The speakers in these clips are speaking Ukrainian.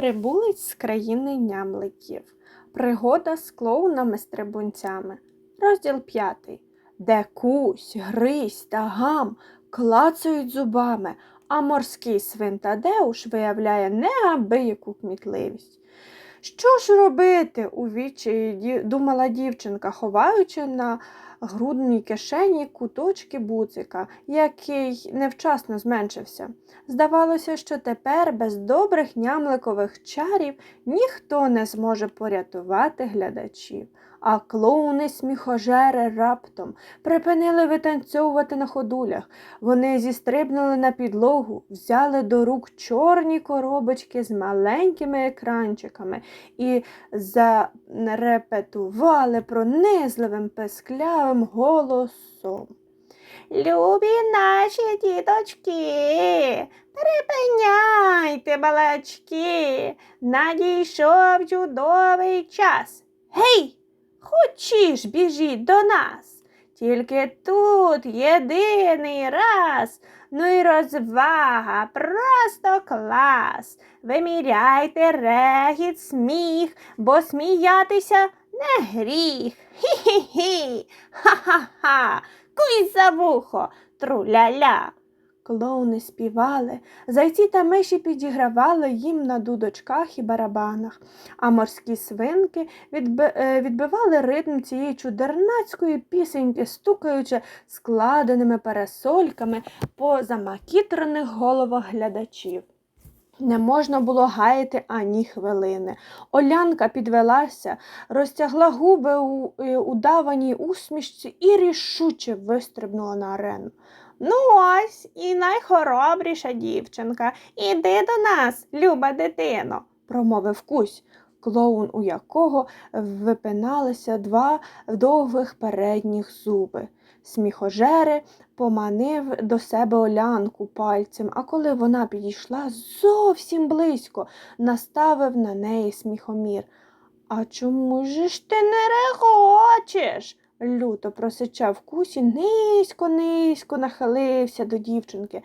Прибулець з країни нямликів. Пригода з клоунами-стрибунцями. Розділ п'ятий. Де кусь, гризь та гам клацають зубами, а морський свин Тадеуш виявляє неабияку кмітливість. Що ж робити, у відчаї ді- думала дівчинка, ховаючи на грудній кишені куточки буцика, який невчасно зменшився. Здавалося, що тепер без добрих нямликових чарів ніхто не зможе порятувати глядачів. А клоуни сміхожери раптом припинили витанцьовувати на ходулях. Вони зістрибнули на підлогу, взяли до рук чорні коробочки з маленькими екранчиками і зарепетували пронизливим песклявим голосом. Любі наші діточки, припиняйте балачки, надійшов чудовий час. Гей, хочеш біжіть до нас, тільки тут єдиний раз. Ну і розвага, просто клас. Виміряйте регіт, сміх, бо сміятися не гріх. Хі-хі-хі, ха-ха-ха, куй за вухо, труля-ля. Клоуни співали, зайці та миші підігравали їм на дудочках і барабанах, а морські свинки е, відбивали ритм цієї чудернацької пісеньки, стукаючи складеними парасольками по замакітрених головах глядачів. Не можна було гаяти ані хвилини. Олянка підвелася, розтягла губи у е, удаваній усмішці і рішуче вистрибнула на арену. Ну ось і найхоробріша дівчинка. Іди до нас, люба дитино, промовив кусь, клоун, у якого випиналися два довгих передніх зуби. Сміхожери поманив до себе Олянку пальцем, а коли вона підійшла зовсім близько, наставив на неї сміхомір. А чому ж ти не регочеш? люто просичав кусі, низько, низько нахилився до дівчинки.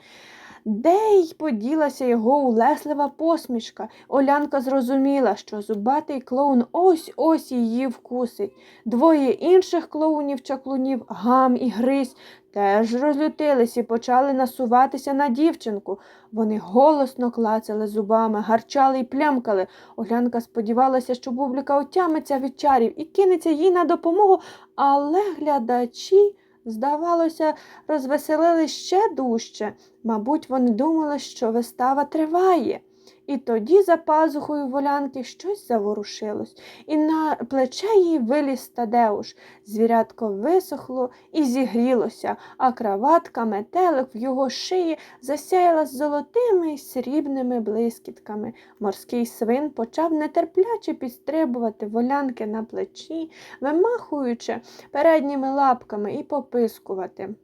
Де й поділася його улеслива посмішка. Олянка зрозуміла, що зубатий клоун ось ось її вкусить. Двоє інших клоунів-чаклунів, гам і гризь, теж розлютились і почали насуватися на дівчинку. Вони голосно клацали зубами, гарчали й плямкали. Олянка сподівалася, що публіка отямиться від чарів і кинеться їй на допомогу, але глядачі, здавалося, розвеселили ще дужче. Мабуть, вони думали, що вистава триває. І тоді за пазухою волянки щось заворушилось, і на плече їй виліз Тадеуш. Звірятко висохло і зігрілося, а краватка метелик в його шиї засяяла золотими й срібними блискітками. Морський свин почав нетерпляче підстрибувати волянки на плечі, вимахуючи передніми лапками і попискувати.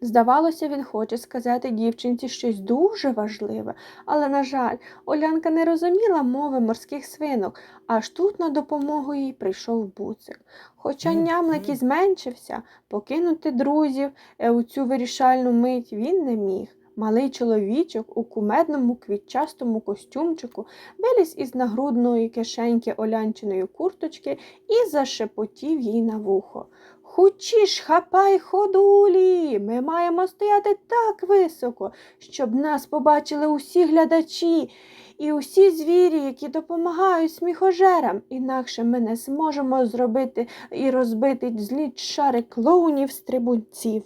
Здавалося, він хоче сказати дівчинці щось дуже важливе, але, на жаль, Олянка не розуміла мови морських свинок, аж тут на допомогу їй прийшов буцик. Хоча нямлик і зменшився, покинути друзів е, у цю вирішальну мить він не міг. Малий чоловічок у кумедному квітчастому костюмчику виліз із нагрудної кишеньки олянчиної курточки і зашепотів їй на вухо. Хучіш, хапай ходулі. Ми маємо стояти так високо, щоб нас побачили усі глядачі і усі звірі, які допомагають сміхожерам. Інакше ми не зможемо зробити і розбити зліт шари клоунів стрибунців.